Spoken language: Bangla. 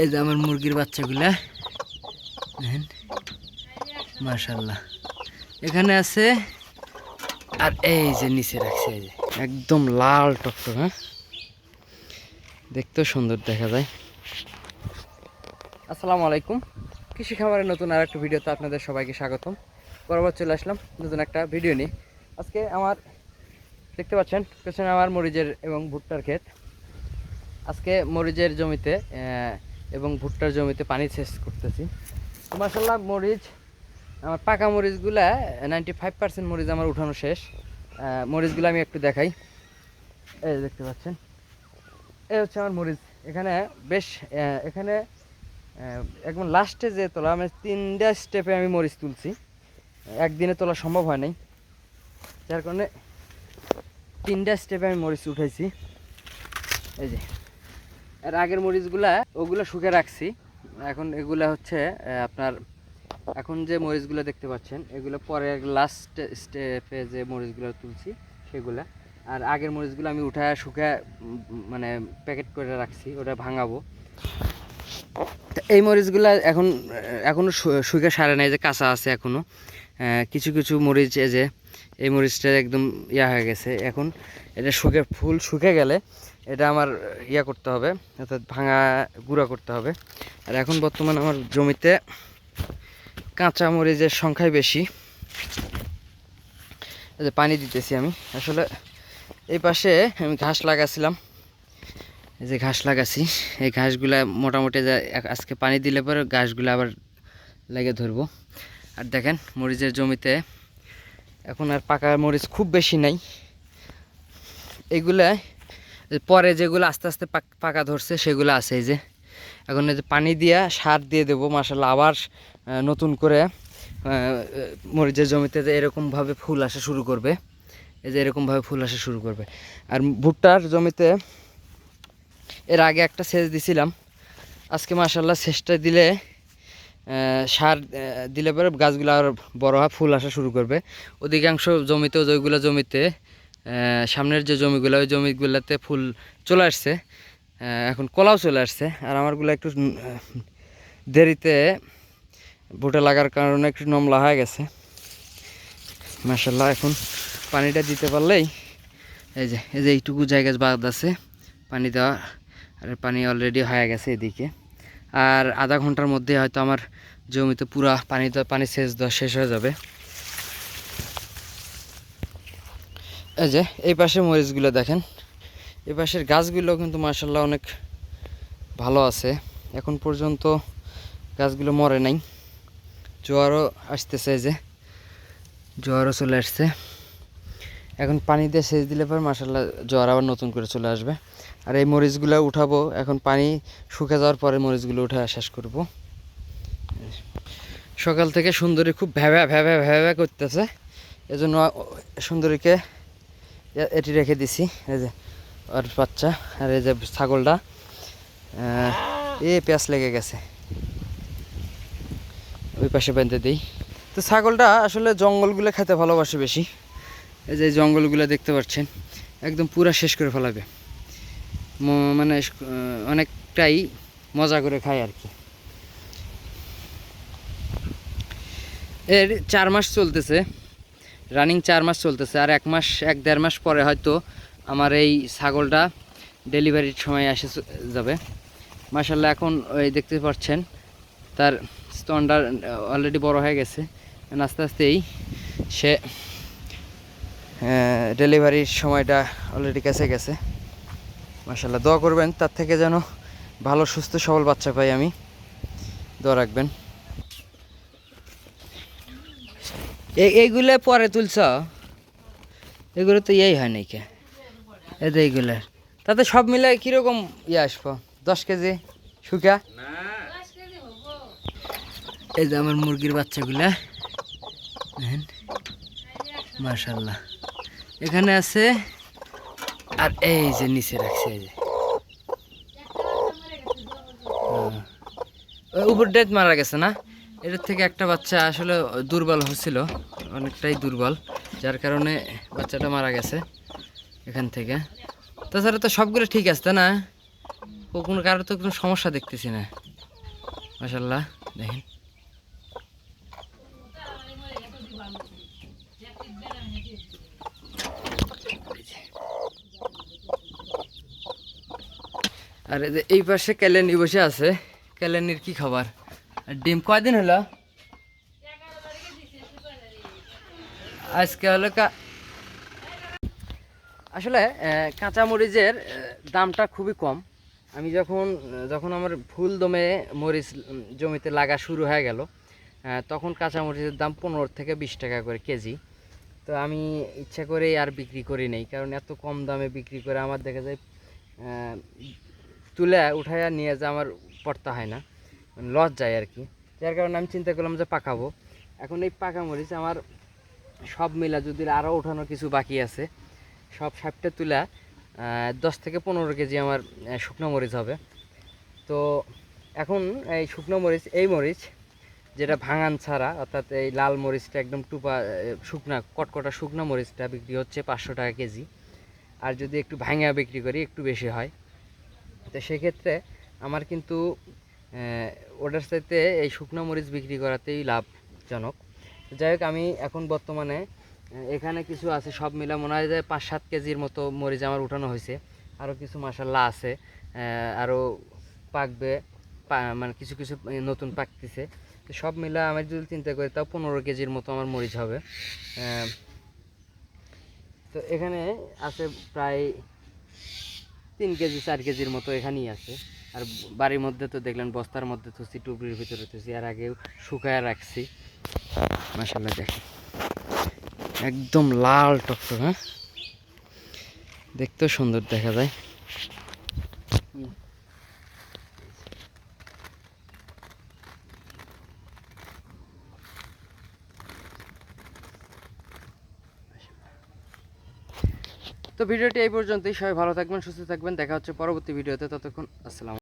এই যে আমার মুরগির বাচ্চাগুলা। দেখেন। মাশাল্লাহ এখানে আছে, আর এই যে নিচে রাখছে, এই যে একদম লাল টকটক হ্যাঁ? দেখতেও সুন্দর দেখা যায়। আসসালামু আলাইকুম। কৃষি খামারের নতুন আর একটা ভিডিওতে আপনাদের সবাইকে স্বাগতম। বরাবর চলে আসলাম নতুন একটা ভিডিও নিয়ে। আজকে আমার, দেখতে পাচ্ছেন, পেছনে আমার মরিচের এবং ভুট্টার ক্ষেত। আজকে মরিচের জমিতে এবং ভুট্টার জমিতে পানি সেচ করতেছি। তো মাসাল্লাহ মরিচ, আমার পাকা মরিচগুলা নাইনটি ফাইভ পার্সেন্ট মরিচ আমার উঠানো শেষ। মরিচগুলো আমি একটু দেখাই। এই দেখতে পাচ্ছেন। এই হচ্ছে আমার মরিচ। এখানে বেশ এখানে একদম লাস্টে যে তোলা আমি তিনটা স্টেপে আমি মরিচ তুলছি। একদিনে তোলা সম্ভব হয় নাই। যার কারণে তিনটা স্টেপে আমি মরিচ উঠাইছি। এই যে। এর আগের মরিচগুলা, ওগুলো শুকে রাখছি। এখন এগুলা হচ্ছে আপনার, এখন যে মরিচগুলো দেখতে পাচ্ছেন, এগুলো পরে লাস্ট স্টেপে যে মরিচগুলো তুলছি, সেগুলা। আর আগের মরিচগুলো আমি উঠায় শুকে মানে প্যাকেট করে রাখছি, ওটা ভাঙাবো। এই মরিচগুলা এখন এখনও শুকে সারে নাই, যে কাঁচা আছে এখনও কিছু কিছু মরিচ, এই যে, এই মরিচটা একদম ইয়া হয়ে গেছে। এখন এটা শুকে, ফুল শুকে গেলে এটা আমার ইয়া করতে হবে, অর্থাৎ ভাঙা, গুঁড়া করতে হবে। আর এখন বর্তমানে আমার জমিতে কাঁচা মরিচের সংখ্যাই বেশি। যে পানি দিতেছি আমি। আসলে এই পাশে আমি ঘাস লাগাছিলাম। এই যে ঘাস লাগাছি। এই ঘাসগুলা মোটামুটি আজকে পানি দিলে পরে ঘাসগুলো আবার লেগে ধরবো। আর দেখেন, মরিচের জমিতে এখন আর পাকা মরিচ খুব বেশি নাই। এগুলা পরে যেগুলো আস্তে আস্তে পাক- ধরছে, সেগুলো আছে এই যে। এখন এই যে পানি দিয়া সার দিয়ে দেবো মাসাল্লাহ আবার নতুন করে মরিচের জমিতে যে এরকমভাবে ফুল আসা শুরু করবে। এই যে এরকমভাবে ফুল আসা শুরু করবে। আর ভুট্টার জমিতে এর আগে একটা সেচ দিছিলাম। আজকে মাসাল্লাহ সেচটা দিলে সার দিলে পরে গাছগুলো আর বড় হয়, ফুল আসা শুরু করবে। অধিকাংশ জমিতে যেগুলো জমিতে সামনের যে জমিগুলো, ওই জমিগুলোতে ফুল চলে আসছে। এখন কলাও চলে আসছে। আর আমারগুলো একটু দেরিতে ভুটে লাগার কারণে একটু নমলা হয়ে গেছে। মাসাল্লাহ এখন পানিটা দিতে পারলেই এই যে এই যে এইটুকু জায়গা বাদ আছে পানি দেওয়া। আর পানি অলরেডি হয়ে গেছে এদিকে। আর আধা ঘণ্টার মধ্যে হয়তো আমার জমিতে পুরা পানি পানি সেচ দেওয়া শেষ হয়ে যাবে। এই যে, এই পাশে মরিচগুলো দেখেন। এই পাশের গাছগুলো কিন্তু মার্শাল্লাহ অনেক ভালো আছে। এখন পর্যন্ত গাছগুলো মরে নাই। জোয়ারও আসতেছে এই যে, জোয়ারও চলে আসছে। এখন পানি দিয়ে সেচ দিলে পর মার্শাল্লাহ জোয়ার আবার নতুন করে চলে আসবে। আর এই মরিচগুলো উঠাবো, এখন পানি শুকে যাওয়ার পরে মরিচগুলো উঠে শেষ করব। সকাল থেকে সুন্দরী খুব ভ্যাভা ভ্যাভা ভ্যাভা করতেছে। এজন্য সুন্দরীকে এটি রেখে দিছি, এই যে, আর বাচ্চা, আর এই যে ছাগলটা, এ পেঁয়াজ লেগে গেছে। ওই পাশে বেঁধে দিই। তো ছাগলটা আসলে জঙ্গলগুলো খেতে ভালোবাসে বেশি। এই যে জঙ্গলগুলো দেখতে পাচ্ছেন, একদম পুরা শেষ করে ফেলাবে। মানে অনেকটাই মজা করে খায় আর কি। এর চার মাস চলতেছে। রানিং চার মাস চলতেছে, আর এক মাস, এক দেড় মাস পরে হয়তো আমার এই ছাগলটা ডেলিভারির সময় এসে যাবে। মাসাল্লাহ এখন ওই দেখতে পাচ্ছেন, তার স্তনটা অলরেডি বড় হয়ে গেছে। আস্তে আস্তেই সে ডেলিভারির সময়টা অলরেডি কাছে গেছে। মাসাল্লাহ দোয়া করবেন, তার থেকে যেন ভালো, সুস্থ, সবল বাচ্চা পাই আমি। দোয়া রাখবেন এই এইগুলো পরে তুলছ? এগুলো তো ইয়েই হয় নাকি? এই তো এইগুলো তাতে সব মিলে কীরকম ইয়ে আসব? দশ কেজি শুকা? এই যে আমার মুরগির বাচ্চাগুলা। দেখেন। মার্শাল্লাহ এখানে আছে, আর এই যে নিচে রাখছে, এই যে। উপর ডেট মারা গেছে না? এটার থেকে একটা বাচ্চা আসলে দুর্বল হচ্ছিল অনেকটাই দুর্বল, যার কারণে বাচ্চাটা মারা গেছে এখান থেকে। তাছাড়া তো সবগুলো ঠিক আছে, তাই না? কোনো কারও তো কোনো সমস্যা দেখতেছি না। মাসাল্লাহ দেখেন। আর এই পাশে ক্যালেনি বসে আছে ক্যালেনির কি খাবার? ডিম কয়দিন হলো? আজকে হলো আসলে কাঁচা মরিচের দামটা খুবই কম। আমি যখন যখন আমার ফুল দমে মরিচ জমিতে লাগা শুরু হয়ে গেল তখন কাঁচা মরিচের দাম পনেরো থেকে বিশ টাকা করে কেজি। তো আমি ইচ্ছা করে আর বিক্রি করি নেই, কারণ এত কম দামে বিক্রি করে আমার দেখা যায় তুলে উঠাইয়া নিয়ে যা আমার পড়তে হয় না। লস যায় আর কি। যার কারণে আমি চিন্তা করলাম যে পাকাবো। এখন এই পাকা মরিচ আমার সব মিলা যদি আরও উঠানো কিছু বাকি আছে, সব ষাটটা তুলা দশ থেকে পনেরো কেজি আমার শুকনো মরিচ হবে। তো এখন এই শুকনো মরিচ, এই মরিচ যেটা ভাঙান ছাড়া, অর্থাৎ এই লাল মরিচটা একদম টুপা শুকনা, কটকটা শুকনো মরিচটা বিক্রি হচ্ছে পাঁচশো টাকা কেজি। আর যদি একটু ভাঙা বিক্রি করি, একটু বেশি হয়। তো সেক্ষেত্রে আমার কিন্তু ওটার সাথে এই শুকনো মরিচ বিক্রি করাতেই লাভজনক। যাই হোক, আমি এখন বর্তমানে এখানে কিছু আছে, সব মিলা মনে হয় যে পাঁচ সাত কেজির মতো মরিচ আমার উঠানো হয়েছে। আরও কিছু মাসাল্লাহ আছে আরও পাকবে মানে কিছু কিছু নতুন পাকতেছে। তো সব মিলা আমি যদি চিন্তা করি, তাও পনেরো কেজির মতো আমার মরিচ হবে। তো এখানে আছে প্রায় তিন কেজি, চার কেজির মতো এখানেই আছে। আর বাড়ির মধ্যে তো দেখলেন, বস্তার মধ্যে থুসি টুকরির ভিতরে থুসি আর আগেও শুকায় রাখছি। মাসাল্লাহ দেখেন। একদম লাল টকটক হ্যাঁ? দেখতেও সুন্দর দেখা যায়। তো ভিডিওটি এই পর্যন্তই। সবাই ভালো থাকবেন, সুস্থ থাকবেন। দেখা হচ্ছে পরবর্তী ভিডিওতে। ততক্ষণ, আসসালাম